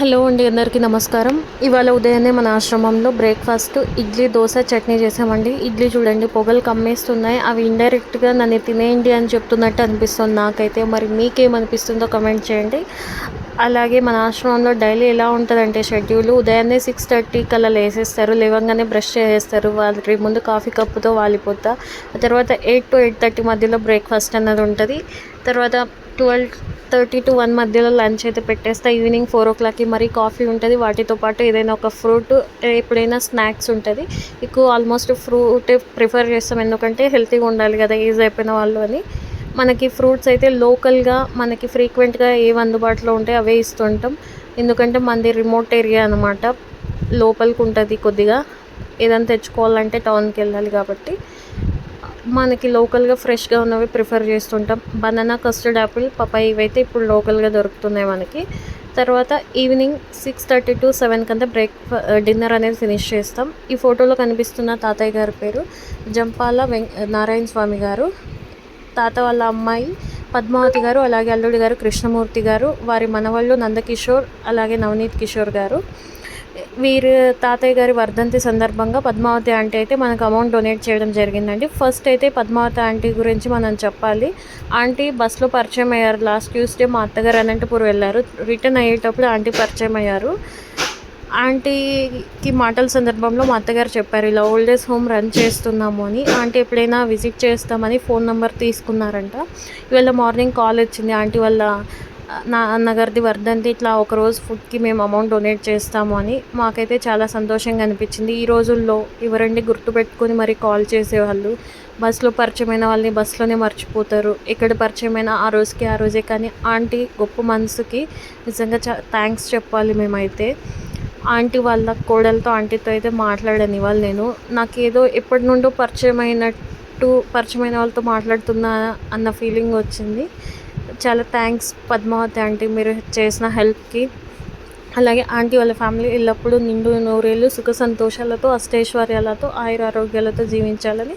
Hello అండి అందరికీ నమస్కారం. ఇవాళ ఉదయాన్నే మన ఆశ్రమంలో బ్రేక్ఫాస్ట్ ఇడ్లీ దోశ చట్నీ చేసామండి. ఇడ్లీ చూడండి పొగలు కమ్మేస్తున్నాయి. అవి ఇండైరెక్ట్గా నన్ను తినేయండి అని చెప్తున్నట్టు అనిపిస్తుంది నాకైతే. మరి మీకేమనిపిస్తుందో కమెంట్ చేయండి. అలాగే మన ఆశ్రమంలో డైలీ ఎలా ఉంటుందంటే షెడ్యూల్. ఉదయాన్నే సిక్స్ థర్టీ కల్లా లేసేస్తారు. లేవగానే బ్రష్ చేసేస్తారు. వాళ్ళకి ముందు కాఫీ కప్పుతో వాలిపోతా. తర్వాత ఎయిట్ టు ఎయిట్ థర్టీ మధ్యలో బ్రేక్ఫాస్ట్ అన్నది ఉంటుంది. తర్వాత ట్వెల్వ్ థర్టీ టు వన్ మధ్యలో లంచ్ అయితే పెట్టేస్తా. ఈవినింగ్ ఫోర్ ఓ క్లాక్కి మరి కాఫీ ఉంటుంది. వాటితో పాటు ఏదైనా ఒక ఫ్రూట్ ఎప్పుడైనా స్నాక్స్ ఉంటుంది. ఎక్కువ ఆల్మోస్ట్ ఫ్రూట్ ప్రిఫర్ చేస్తాం. ఎందుకంటే హెల్తీగా ఉండాలి కదా ఏజ్ అయిపోయిన వాళ్ళు అని. మనకి ఫ్రూట్స్ అయితే లోకల్గా మనకి ఫ్రీక్వెంట్గా ఏవి అందుబాటులో ఉంటాయి అవే ఇస్తుంటాం. ఎందుకంటే మనది రిమోట్ ఏరియా అనమాట లోపలికి ఉంటుంది కొద్దిగా. ఏదైనా తెచ్చుకోవాలంటే టౌన్కి వెళ్ళాలి కాబట్టి. మనకి లోకల్గా ఫ్రెష్గా ఉన్నవి ప్రిఫర్ చేస్తుంటాం. బనానా కస్టర్డ్ యాపిల్ పపాయి ఇవైతే ఇప్పుడు లోకల్గా దొరుకుతున్నాయి మనకి. తర్వాత evening six thirty to seven కంతా బ్రేక్ డిన్నర్ అనేది ఫినిష్ చేస్తాం. ఈ ఫోటోలో కనిపిస్తున్న తాతయ్య గారి పేరు జంపాల వెం నారాయణ స్వామి గారు. తాత వాళ్ళ అమ్మాయి పద్మావతి గారు అలాగే అల్లుడి గారు కృష్ణమూర్తి గారు వారి మనవళ్ళు నందకిషోర్ అలాగే నవనీత్ కిషోర్ గారు. వీరు తాతయ్య గారి వర్ధంతి సందర్భంగా పద్మావతి ఆంటీ అయితే మనకు అమౌంట్ డొనేట్ చేయడం జరిగిందండి. ఫస్ట్ అయితే పద్మావతి ఆంటీ గురించి మనం చెప్పాలి. ఆంటీ బస్సులో పరిచయం అయ్యారు. లాస్ట్ ట్యూస్డే మా అత్తగారు అనంతపూర్ వెళ్ళారు. రిటర్న్ అయ్యేటప్పుడు ఆంటీ పరిచయం అయ్యారు. ఆంటీకి మాటల సందర్భంలో మా అత్తగారు చెప్పారు ఇలా ఓల్డ్ ఏజ్ హోమ్ రన్ చేస్తున్నాము అని. ఆంటీ ఎప్పుడైనా విజిట్ చేస్తామని ఫోన్ నెంబర్ తీసుకున్నారంట. ఇవాళ మార్నింగ్ కాల్ వచ్చింది. ఆంటీ వాళ్ళ నా అన్నగారిది వర్ధంతి ఇట్లా ఒకరోజు ఫుడ్కి మేము అమౌంట్ డొనేట్ చేస్తాము అని మాకైతే చాలా సంతోషంగా అనిపించింది. ఈ రోజుల్లో ఎవరండి గుర్తుపెట్టుకొని మరి కాల్ చేసేవాళ్ళు? బస్సులో పరిచయమైన వాళ్ళని బస్సులోనే మర్చిపోతారు. ఎక్కడ పరిచయమైన ఆ రోజుకి ఆ రోజే కానీ ఆంటీ గొప్ప మనసుకి నిజంగా చా థ్యాంక్స్ చెప్పాలి మేమైతే. ఆంటీ వాళ్ళ కోడలతో ఆంటీతో అయితే మాట్లాడాను ఇవాళ నేను. నాకేదో ఎప్పటి నుండో పరిచయం అయినట్టు పరిచయమైన వాళ్ళతో మాట్లాడుతున్నా అన్న ఫీలింగ్ వచ్చింది. చాలా థ్యాంక్స్ పద్మావతి ఆంటీ మీరు చేసిన హెల్ప్కి అలాగే ఆంటీ వాళ్ళ ఫ్యామిలీ ఎల్లప్పుడూ నిండు నూరేళ్ళు సుఖ సంతోషాలతో అష్టైశ్వర్యాలతో ఆయుర ఆరోగ్యాలతో జీవించాలని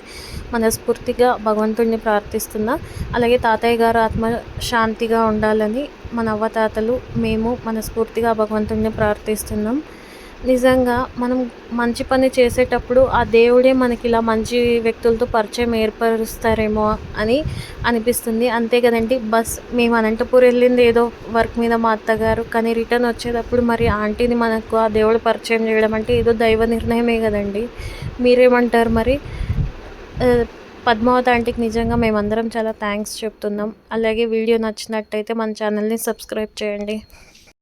మనస్ఫూర్తిగా భగవంతుడిని ప్రార్థిస్తున్నా. అలాగే తాతయ్య గారు ఆత్మ శాంతిగా ఉండాలని మన అవ్వతాతలు మేము మనస్ఫూర్తిగా భగవంతుడిని ప్రార్థిస్తున్నాం. నిజంగా మనం మంచి పని చేసేటప్పుడు ఆ దేవుడే మనకి ఇలా మంచి వ్యక్తులతో పరిచయం ఏర్పరుస్తారేమో అని అనిపిస్తుంది. అంతే కదండి. బస్ మేము అనంతపూర్ వెళ్ళింది ఏదో వర్క్ మీద మా అత్తగారు కానీ రిటర్న్ వచ్చేటప్పుడు మరి ఆంటీని మనకు ఆ దేవుడు పరిచయం చేయడం అంటే ఏదో దైవ నిర్ణయమే కదండి. మీరేమంటారు మరి? పద్మావతి ఆంటీకి నిజంగా మేమందరం చాలా థ్యాంక్స్ చెప్తున్నాం. అలాగే వీడియో నచ్చినట్టయితే మన ఛానల్ని సబ్స్క్రైబ్ చేయండి.